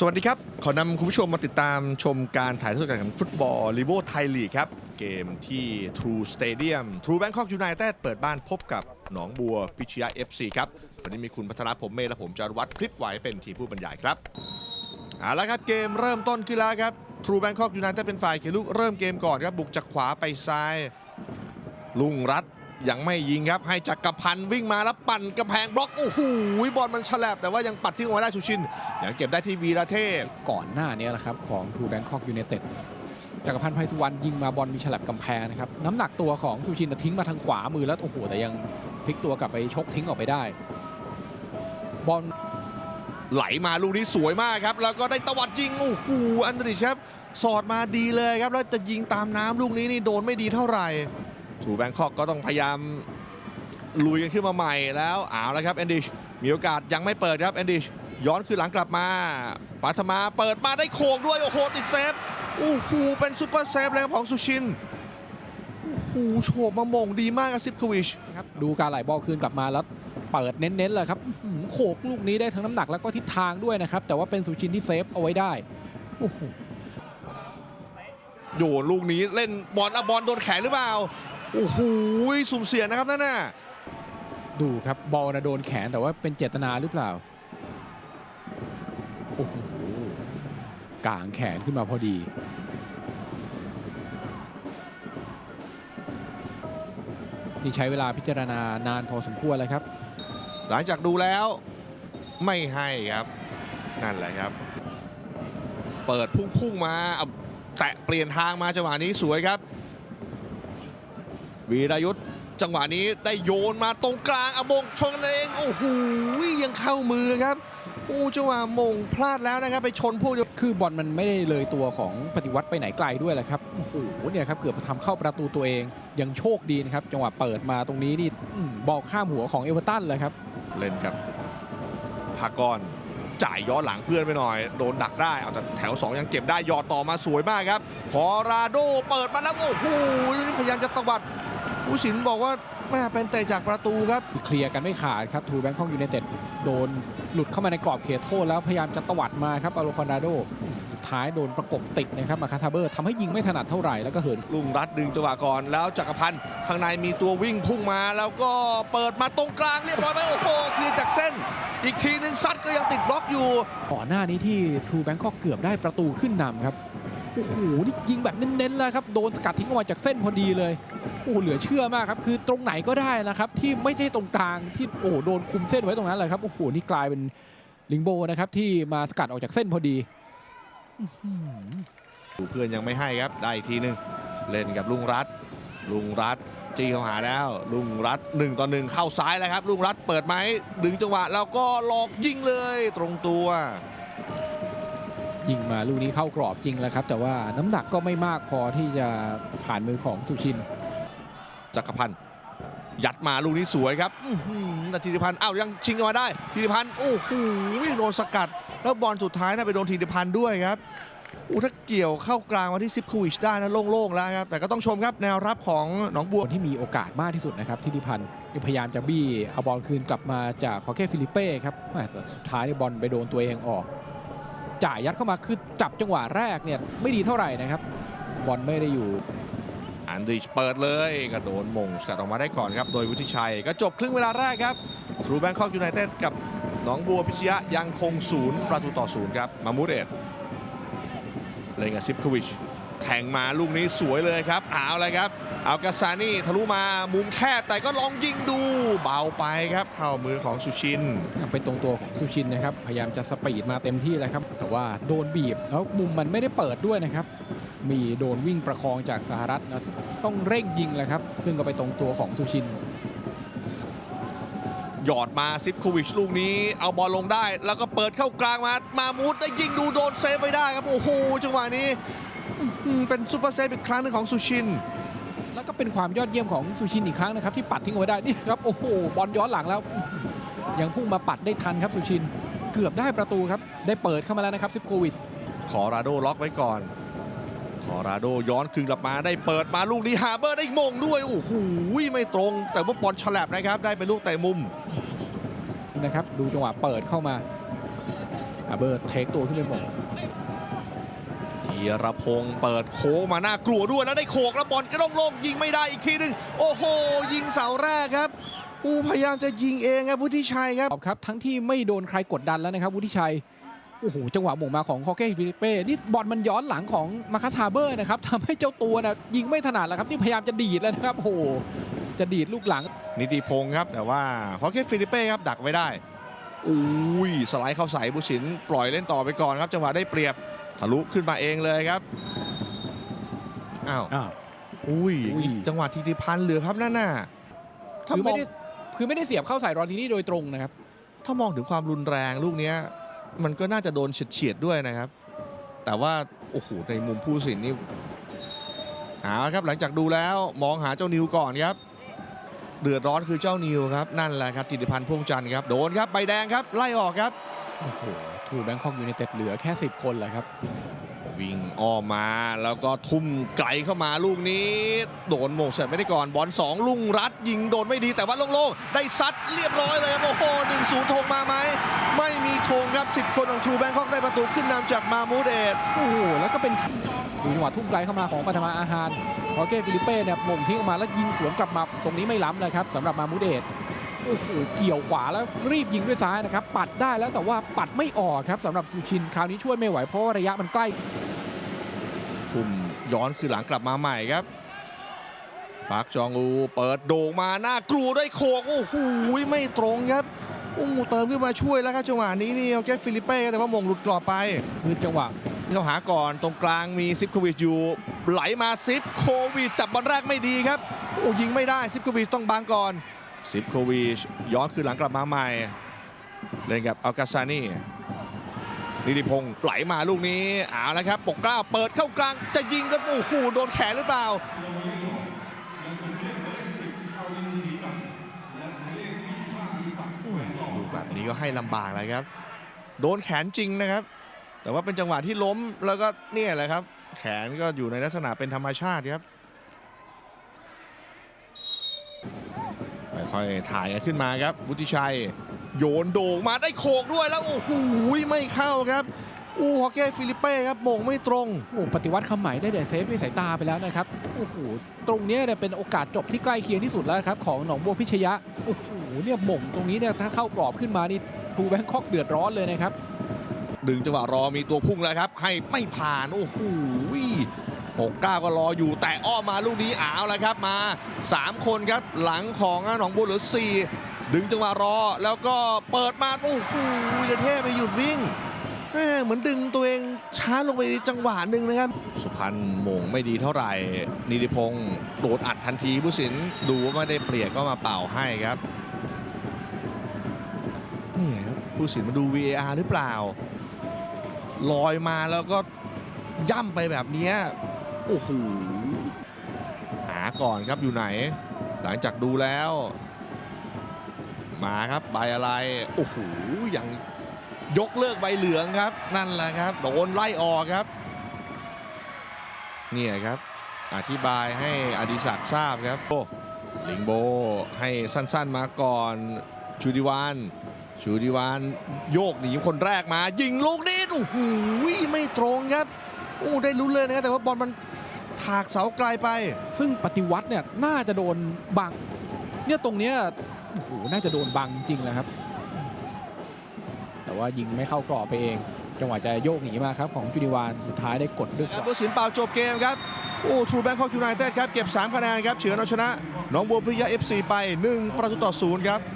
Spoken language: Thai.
สวัสดีครับ ขอนำคุณผู้ชมมาติดตามชมการถ่ายทอดสดการแข่งฟุตบอลลีโวไทยลีกครับ เกมที่ True Stadium True Bangkok United เปิดบ้านพบกับหนองบัวพิชยา FC ครับ วันนี้มีคุณพัฒนาผมเมย์และผมจารวัตรคลิปไหวเป็นทีมผู้บรรยายครับเอาละครับเกมเริ่มต้นขึ้นแล้วครับ True Bangkok United เป็นฝ่ายเขียนลูกเริ่มเกมก่อนครับ บุกจากขวาไปซ้าย ลุงรัฐ ยังไม่ยิงครับให้จักรพันธ์วิ่งมาแล้วปั่นกำแพงบล็อกโอ้โหบอลมันฉลับแต่ว่ายังปัดทิ้งเอาไว้ได้สุชินยังเก็บได้ที่วีระเทพก่อนหน้านี้แหละครับของทูแบงคอกยู n นเต็ดจักรพันธ์ไพศวรรณยิงมาบอลมีฉลับกำแพงนะครับน้ำหนักตัวของสุชินทิ้งมาทางขวามือแล้วโอ้โหแต่ยังพลิกตัวกลับไปชกทิ้งออกไปได้ บอลไหลมาลูกนี้สวยมากครับ แล้วก็ได้ตวัดยิงโอ้โหอันดริชครับสอดมาดีเลยครับ แล้วจะยิงตามน้ำลูกนี้นี่โดนไม่ดีเท่าไหร่ ถูแบงคอกก็ต้องพยายามลุยกันขึ้นมาใหม่แล้วเอาแล้วครับแอนดิชมีโอกาสยังไม่เปิดครับแอนดิชย้อนคืนหลังกลับมาปัทมาเปิดมาได้โค้งด้วย โอ้โห ติดเซฟโอ้โหเป็นซุปเปอร์เซฟเลยครับของสุชินโอ้โหโฉบมาหม่งดีมากกับซิปควิชนะครับดูการไหลบอลคืนกลับมาแล้วเปิดเน้นๆเลยครับอื้อหือโขกลูกนี้ได้ทั้งน้ำหนักแล้วก็ทิศทางด้วยนะครับ แต่ว่าเป็นสุชินที่เซฟเอาไว้ได้โอ้โหโยนลูกนี้เล่นบอลอะบอลโดนแขนหรือเปล่า โอ้โหสุ่มเสี่ยงนะครับนั่นน่ะดูครับบอลนะโดนแขนแต่ว่าเป็นเจตนาหรือเปล่าโอ้โหกางแขนขึ้นมาพอดี นี่ใช้เวลาพิจารณานานพอสมควรเลยครับ หลังจากดูแล้วไม่ให้ครับ นั่นแหละครับ เปิดพุ่งๆมาเอาแตะเปลี่ยนทางมาจังหวะนี้สวยครับ วีรยุทธ์จังหวะนี้ได้โยนมาตรงกลางอะมงชนกันเองโอ้โหยังเข้ามือครับโอ้จังหวะมงพลาดแล้วนะครับ ไปชนพวกเดียวคือบอลมันไม่ได้เลยตัวของปฏิวัติไปไหนไกลด้วยแหละครับโอ้โหเนี่ยครับเกือบจะทำเข้าประตูตัวเอง ยังโชคดีนะครับ จังหวะเปิดมาตรงนี้นี่อืมบอลข้ามหัวของเอเวอร์ตันเลยครับ เล่นกับพากรจ่ายย้อนหลังเพื่อนไปหน่อย โดนดักได้เอาแต่แถว 2 ยังเก็บได้หยอดต่อมาสวยมากครับพอราโดเปิดมาแล้วโอ้โหพยายามจะตวัด ผู้สินบอกว่าแม่เป็นเตะจากประตูครับ เคลียร์กันไม่ขาดครับทูแบงคอกยูไนเต็ดโดนหลุดเข้ามาในกรอบเขตโทษแล้วพยายามจะตวัดมาครับอโลคอนดาโดสุดท้ายโดนประกบติดนะครับมาคาซาเบอร์ทำให้ยิงไม่ถนัดเท่าไหร่แล้วก็เหินลุงรัดดึงจังหวะก่อนแล้วจักรพันธ์ข้างในมีตัววิ่งพุ่งมา แล้วก็เปิดมาตรงกลางเรียบร้อยไปโอ้โหเคลียร์จากเส้น อีกทีหนึงซัดก็ยังติดบล็อกอยู่ก่อนหน้านี้ที่ทูแบงคอกเกือบได้ประตูขึ้นนำครับ โอ้โหนี่ยิงแบบเน้นๆเลยครับโดนสกัดทิ้งออกมาจากเส้นพอดีเลยโอ้โหเหลือเชื่อมากครับคือตรงไหนก็ได้นะครับ ที่ไม่ใช่ตรงกลางที่โอ้โหโดนคุมเส้นไว้ตรงนั้นเลยครับโอ้โหนี่กลายเป็นลิงโบนะครับที่มาสกัดออกจากเส้นพอดีดูเพื่อนยังไม่ให้ครับได้อีกทีหนึงเล่นกับลุงรัฐลุงรัฐจีเข้าหาแล้ว ลุงรัฐหนึ่งต่อหนึ่งเข้าซ้ายแล้วครับลุงรัฐเปิดไหมดึงจังหวะแล้วก็หลอกยิงเลยตรงตัว ยิงมาลูกนี้เข้ากรอบจริงแล้วครับ แต่ว่าน้ำหนักก็ไม่มากพอที่จะผ่านมือของสุชินจักรพันธ์ยัดมาลูกนี้สวยครับอื้อหือแต่ธีรพันธ์อ้าวยังชิงกันมาได้ธีรพันธ์โอ้โหโดนสกัด แล้วบอลสุดท้ายน่ะไปโดนธีรพันธ์ด้วยครับอู้ถ้าเกี่ยวเข้ากลางมาที่ซิปคูวิชได้นะโล่งๆแล้วครับแต่ก็ต้องชมครับแนวรับของหนองบัวคนที่มีโอกาสมากที่สุดนะครับทิติพันธ์ที่พยายามจะบี้เอาบอลคืนกลับมาจากคอเคฟิลิเป้ครับแหม่สุดท้ายนี่บอลไปโดนตัวเองออก จ่ายยัดเข้ามาคือจับจังหวะแรกเนี่ยไม่ดีเท่าไหร่นะครับ บอลไม่ได้อยู่ อันดริชเปิดเลยก็โดนมงสกัดออกมาได้ก่อนครับ โดยวุฒิชัยก็จบครึ่งเวลาแรกครับทรูแบงคอกยูไนเต็ดกับหนองบัวพิชยะยังคงศูนย์ประตูต่อศูนย์ครับมามูเดตเล่นกับซิปควิชแทงมาลูกนี้สวยเลยครับเอาเลยครับ อากาซานี่ทะลุมามุมแคบแต่ก็ลองยิงดูเบาไปครับเข้ามือของสุชินเป็นตรงตัวของซูชินนะครับ พยายามจะสปีดมาเต็มที่แล้วครับ แต่ว่าโดนบีบแล้วมุมมันไม่ได้เปิดด้วยนะครับ มีโดนวิ่งประคองจากสหรัฐนะต้องเร่งยิงแหละครับ ซึ่งก็ไปตรงตัวของซูชิน หยอดมาซิปโควิชลูกนี้ เอาบอลลงได้ แล้วก็เปิดเข้ากลางมามามูดได้ยิงดูโดนเซฟไว้ได้ครับโอ้โหจังหวะนี้อื้อหือเป็นซูเปอร์เซฟอีกครั้งหนึงของสุชินแล้ว ก็เป็นความยอดเยี่ยมของซูชินอีกครั้งนะครับที่ปัดทิ้งเอาไว้ได้นี่ครับโอ้โหบอลย้อนหลังแล้วอื้อหือยังพุ่งมาปัดได้ทันครับซูชิน เกือบได้ประตูครับได้เปิดเข้ามาแล้วนะครับซิปโควิดคอราโดล็อกไว้ก่อนคอราโดย้อนคืนกลับมาได้เปิดมาลูกนี้ฮาร์เบอร์ได้มงด้วยโอ้โหไม่ตรง แต่ว่าบอลฉลับนะครับได้เป็นลูกเตะมุมนะครับดูจังหวะเปิดเข้ามาอาเบอร์เทคตัวขึ้นไปหมง ธีรพงศ์เปิดโค้งมาน่ากลัวด้วยแล้วได้โขกแล้วบอลกระด้งโลงยิงไม่ได้อีกทีหนึ่งโอ้โห ยิงเสาแรกครับอูพยายามจะยิงเองครับวุฒิชัยครับครับ ทั้งที่ไม่โดนใครกดดันแล้วนะครับวุฒิชัยโอ้โหจังหวะหม่งมาของคอเก้ฟิลิปเป้นี่บอลมันย้อนหลังของมาคัสฮาเบอร์นะครับทำให้เจ้าตัวนะยิงไม่ถนัดแล้วครับนี่พยายามจะดีดแล้วนะครับโอ้โหจะดีดลูกหลัง นิติพงศ์ครับ แต่ว่าฮอเกฟิลิปเป้ครับดักไว้ได้อุ้ยสไลด์เข้าใส่บุสิน ปล่อยเล่นต่อไปก่อนครับ จังหวะได้เปรียบ ทะลุขึ้นมาเองเลยครับ อ้าว อ้าว อุ้ยอุ้ย จังหวะทีติพันธ์เหลือครับนั่นน่ะถ้าคือมไม่องได้คือไม่ได้เสียบเข้าใส่รอนทีนี่โดยตรงนะครับ ถ้ามองถึงความรุนแรงลูกเนี้ย มันก็น่าจะโดนเฉียดๆด้วยนะครับ แต่ว่า โอ้โห ในมุมผู้สินนี่เอาละครับหลังจากดูแล้วมองหาเจ้านิวก่อนครับ เดือดร้อนคือเจ้านิวครับ นั่นแหละครับติติพันธ์พ่วงจันทร์ครับ โดนครับใบแดงครับ ไล่ออกครับ โอ้โหทูแบงคอกยูไนเต็ดเหลือแค่ 10 คนแหละครับ วิ่งอ้อมมาแล้วก็ทุ่มไกลเข้ามาลูกนี้ โดนโมงเสร็จไม่ได้ก่อน บอลสองลุงรัดยิงโดนไม่ดีแต่ว่าโล่งๆ ได้ซัดเรียบร้อยเลยครับโอ้โหหนึ่งศูนย์ธงมาไหม ไม่มีธงครับ 10 คนของทรูแบงคอกได้ประตูขึ้นนำจากมามูเดตโอ้โหแล้วก็เป็นดูจังหวะทุ่มไกลเข้ามาของปัทมาอาหารคอเก้ฟิลิปเป้เนี่ยหม่งทิ้งออกมาแล้วยิงสวนกลับมาตรงนี้ไม่ล้ำเลยครับสำหรับมามูเดต โอ้โหเกี่ยวขวาแล้วรีบยิงด้วยซ้ายนะครับ ปัดได้แล้วแต่ว่าปัดไม่ออกครับสำหรับซูชินคราวนี้ช่วยไม่ไหวเพราะว่าระยะมันใกล้ทุ่มย้อนคือหลังกลับมาใหม่ครับปาร์คจองอูเปิดโด่งมาหน้ากลัวด้วยโขกโอ้โหไม่ตรงครับโอ้โหเติมขึ้นมาช่วยแล้วครับจังหวะนี้นี่เอาแค่ฟิลิปเป้แต่ว่ามงหลุดกรอบไปคือจังหวะเข้าหาก่อนตรงกลางมีซิปโควิชอยู่ไหลมาซิปโควิชจับบอลแรกไม่ดีครับโอ้ยิงไม่ได้ซิปโควิชต้องบังก่อน ซิปโควิชย้อนคืนหลังกลับมาใหม่ เล่นกับอัลกาซานีนิติพงศ์ไหลมาลูกนี้เอาละครับ ปกเกล้าเปิดเข้ากลาง จะยิงก็โอ้โหโดนแขนหรือเปล่าอืมดูแบบนี้ก็ให้ลำบากเลยครับ โดนแขนจริงนะครับ แต่ว่าเป็นจังหวะที่ล้มแล้วก็เนี่ยแหละครับ แขนก็อยู่ในลักษณะเป็นธรรมชาติครับ ค่อยๆถ่ายกันขึ้นมาครับ วุฒิชัย โยนโด่งมาได้โขกด้วยแล้วโอ้โหไม่เข้าครับอู้ฮอกเก้ฟิลิปเป้ครับมงไม่ตรงโอ้โหปฏิวัติคำใหม่ได้เดเซฟด้วยสายตาไปแล้วนะครับโอ้โหตรงเนี้ยเนี่ยเป็นโอกาสจบที่ใกล้เคียงที่สุดแล้วครับของหนองบัวพิชยะโอ้โหเนี่ยหม่งตรงนี้เนี่ยถ้าเข้ากรอบขึ้นมานี่ทรูแบงคอกเดือดร้อนเลยนะครับดึงจังหวะรอมีตัวพุ่งแล้วครับ ให้ไม่ผ่านโอ้โห ปกเก้าก็รออยู่แต่อ้อมมาลูกนี้อ้าวแล้วครับมา 3 คนครับหลังของหนองบัวเหลือ 4 ดึงจังหวะรอ แล้วก็เปิดมาโอ้โหวิลเทพไปหยุดวิ่งเหมือนดึงตัวเองช้าลงไปจังหวะหนึ่งนะครับ สุพรรณมงไม่ดีเท่าไหร่ นิติพงศ์โดดอัดทันทีผู้สินดูว่าไม่ได้เปลี่ยนก็มาเป่าให้ครับนี่ครับผู้สินมาดู VAR หรือเปล่า ลอยมาแล้วก็ย่ำไปแบบนี้ โอ้โหหาก่อนครับอยู่ไหน หลังจากดูแล้ว มาครับใบอะไร โอ้โหยังยกเลิกใบเหลืองครับ นั่นแหละครับ โดนไล่ออกครับ เนี่ยครับ อธิบายให้อดิศักดิ์ทราบครับโอ้ลิงโบให้สั้นๆมาก่อนชูดิวานชูดิวานโยกหนีคนแรกมา ยิงลูกนี้โอ้โหไม่ตรงครับโอ้ได้ลุ้นเลยนะครับแต่ว่าบอลมัน ถากเสาไกลไป ซึ่งปฏิวัติเนี่ยน่าจะโดนบัง เนี่ยตรงเนี้ยโอ้โหน่าจะโดนบังจริงๆแหละครับ แต่ว่ายิงไม่เข้ากรอบไปเอง จังหวะจะโยกหนีมาครับของจุดิวานสุดท้ายได้กดด้วยครับผู้สินเป่าจบเกมครับ โอ้ทรูแบงคอกยูไนเต็ดครับ เก็บ 3 คะแนนครับ เฉือนเอาชนะหน้องบัวพิทยา FC ไป 1 ประตูต่อศูนย์ครับ